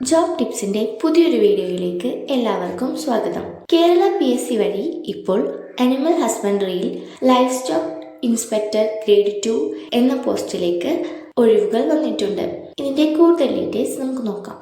Job ടിപ്സിന്റെ പുതിയൊരു വീഡിയോയിലേക്ക് എല്ലാവർക്കും സ്വാഗതം. കേരള പി എസ് സി വഴി ഇപ്പോൾ അനിമൽ ഹസ്ബൻഡറിയിൽ livestock inspector grade two എന്ന പോസ്റ്റിലേക്ക് ഒഴിവുകൾ വന്നിട്ടുണ്ട്. ഇതിന്റെ കൂടുതൽ ഡീറ്റെയിൽസ് നമുക്ക് നോക്കാം.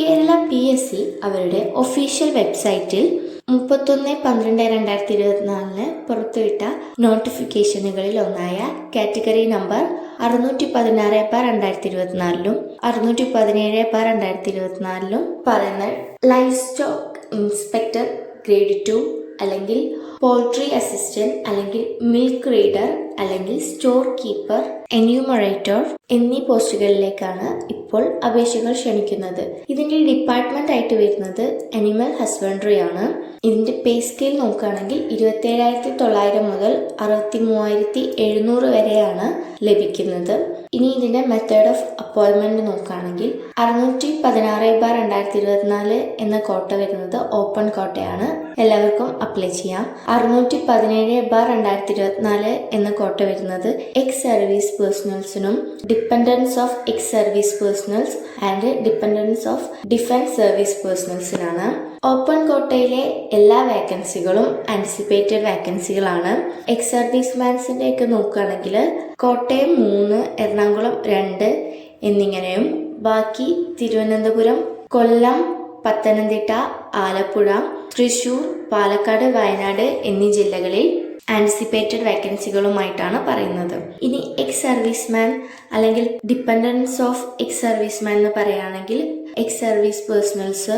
കേരള പി എസ് സി അവരുടെ ഒഫീഷ്യൽ വെബ്സൈറ്റിൽ മുപ്പത്തൊന്ന് പന്ത്രണ്ട് രണ്ടായിരത്തി ഇരുപത്തിനാലിന് പുറത്തുവിട്ട നോട്ടിഫിക്കേഷനുകളിൽ ഒന്നായ കാറ്റഗറി നമ്പർ അറുന്നൂറ്റി പതിനാറ് ബാർ രണ്ടായിരത്തി ഇരുപത്തിനാലിലും അറുന്നൂറ്റി പതിനേഴ് ബാർ രണ്ടായിരത്തി ഇരുപത്തിനാലിലും പറയുന്ന livestock inspector grade two അല്ലെങ്കിൽ പോൾട്രി അസിസ്റ്റന്റ് അല്ലെങ്കിൽ മിൽക്ക് റീഡർ അല്ലെങ്കിൽ സ്റ്റോർ കീപ്പർ എന്യൂമറേറ്റർ എന്നീ പോസ്റ്റുകളിലേക്കാണ് ഇപ്പോൾ അപേക്ഷകൾ ക്ഷണിക്കുന്നത്. ഇതിന്റെ ഡിപ്പാർട്ട്മെന്റ് ആയിട്ട് വരുന്നത് അനിമൽ ഹസ്ബൻഡറി ആണ് ഇതിന്റെ പേ സ്കെയിൽ നോക്കുകയാണെങ്കിൽ ഇരുപത്തി ഏഴായിരത്തി തൊള്ളായിരം മുതൽ അറുപത്തി മൂവായിരത്തി എഴുന്നൂറ് വരെയാണ് ലഭിക്കുന്നത്. ഇനി ഇതിന്റെ മെത്തേഡ് ഓഫ് അപ്പോയിൻമെന്റ് നോക്കുകയാണെങ്കിൽ അറുന്നൂറ്റി പതിനാറ് ബാർ രണ്ടായിരത്തി ഇരുപത്തിനാല് എന്ന കോട്ട വരുന്നത് ഓപ്പൺ കോട്ടയാണ്. എല്ലാവർക്കും അപ്ലൈ ചെയ്യാം. അറുന്നൂറ്റി പതിനേഴ് ബാർ രണ്ടായിരത്തി ഇരുപത്തിനാല് എന്ന കോട്ട വരുന്നത് ex service പേഴ്സണൽസിനും dependence of ex service personnels and dependence of defence service പേഴ്സണൽസിനാണ് open കോട്ടയിലെ എല്ലാ വേക്കൻസികളും ആൻസിപ്പേറ്റഡ് വേക്കൻസികളാണ്. എക്സ് സർവീസ് മാൻസിന്റെ ഒക്കെ നോക്കുകയാണെങ്കിൽ കോട്ടയം മൂന്ന് എറണാകുളം രണ്ട് എന്നിങ്ങനെയും. ബാക്കി തിരുവനന്തപുരം കൊല്ലം പത്തനംതിട്ട ആലപ്പുഴ തൃശൂർ പാലക്കാട് വയനാട് എന്നീ ജില്ലകളിൽ ആന്റിസിപ്പേറ്റഡ് വേക്കൻസികളുമായിട്ടാണ് പറയുന്നത്. ഇനി എക്സ് സർവീസ്മാൻ അല്ലെങ്കിൽ ഡിപ്പെൻഡൻസ് ഓഫ് എക്സ് സർവീസ്മാൻ എന്ന് പറയുകയാണെങ്കിൽ എക്സ് സർവീസ് പേഴ്സണൽസ്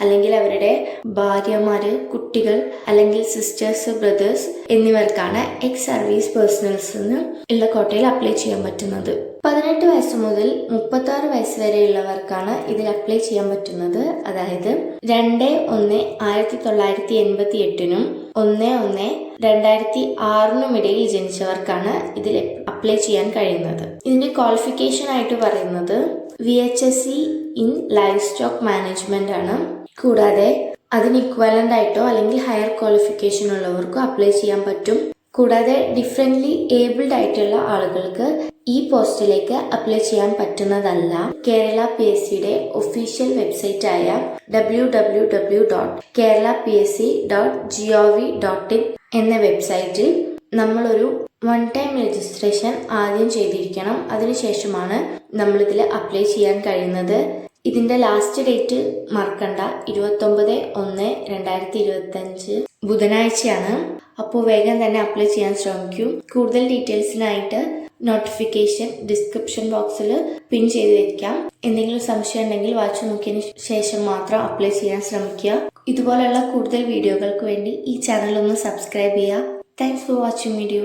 അല്ലെങ്കിൽ അവരുടെ ഭാര്യമാര് കുട്ടികൾ അല്ലെങ്കിൽ സിസ്റ്റേഴ്സ് ബ്രദേഴ്സ് എന്നിവർക്കാണ് എക്സ് സർവീസ് പേഴ്സണൽസിന് ഉള്ള കോട്ടയിൽ അപ്ലൈ ചെയ്യാൻ പറ്റുന്നത്. പതിനെട്ട് വയസ്സ് മുതൽ മുപ്പത്തി ആറ് വയസ്സ് വരെയുള്ളവർക്കാണ് ഇതിൽ അപ്ലൈ ചെയ്യാൻ പറ്റുന്നത്. അതായത് രണ്ട് ഒന്ന് ആയിരത്തി തൊള്ളായിരത്തി എൺപത്തി എട്ടിനും ഒന്ന് ഒന്ന് രണ്ടായിരത്തി ആറിനും ഇടയിൽ ജനിച്ചവർക്കാണ് ഇതിൽ അപ്ലൈ ചെയ്യാൻ കഴിയുന്നത്. ഇതിന്റെ ക്വാളിഫിക്കേഷൻ ആയിട്ട് പറയുന്നത് V H S C in livestock management ആണ്. കൂടാതെ അതിന് ഇക്വാലന്റ് ആയിട്ടോ അല്ലെങ്കിൽ ഹയർ ക്വാളിഫിക്കേഷൻ ഉള്ളവർക്കോ അപ്ലൈ ചെയ്യാൻ പറ്റും. കൂടാതെ ഡിഫറെന്റ്ലി ഏബിൾഡ് ആയിട്ടുള്ള ആളുകൾക്ക് ഈ പോസ്റ്റിലേക്ക് അപ്ലൈ ചെയ്യാൻ പറ്റുന്നതല്ല. കേരള പി എസ് സിയുടെ ഒഫീഷ്യൽ വെബ്സൈറ്റ് ആയ W W W dot Kerala P S C dot G O V dot in എന്ന വെബ്സൈറ്റിൽ നമ്മളൊരു വൺ ടൈം രജിസ്ട്രേഷൻ ആദ്യം ചെയ്തിരിക്കണം. അതിനുശേഷമാണ് നമ്മളിതിൽ അപ്ലൈ ചെയ്യാൻ കഴിയുന്നത്. ഇതിന്റെ ലാസ്റ്റ് ഡേറ്റ് മറക്കണ്ട. ഇരുപത്തൊമ്പത് ഒന്ന് രണ്ടായിരത്തി ഇരുപത്തഞ്ച് ബുധനാഴ്ചയാണ്. അപ്പോൾ വേഗം തന്നെ അപ്ലൈ ചെയ്യാൻ ശ്രമിക്കൂ. കൂടുതൽ ഡീറ്റെയിൽസിനായിട്ട് നോട്ടിഫിക്കേഷൻ ഡിസ്ക്രിപ്ഷൻ ബോക്സിൽ പിൻ ചെയ്ത് വെക്കാം. എന്തെങ്കിലും സംശയം ഉണ്ടെങ്കിൽ വാച്ച് നോക്കിയതിന് ശേഷം മാത്രം അപ്ലൈ ചെയ്യാൻ ശ്രമിക്കുക. ഇതുപോലെയുള്ള കൂടുതൽ വീഡിയോകൾക്ക് വേണ്ടി ഈ ചാനൽ ഒന്ന് സബ്സ്ക്രൈബ് ചെയ്യുക. Thanks for watching video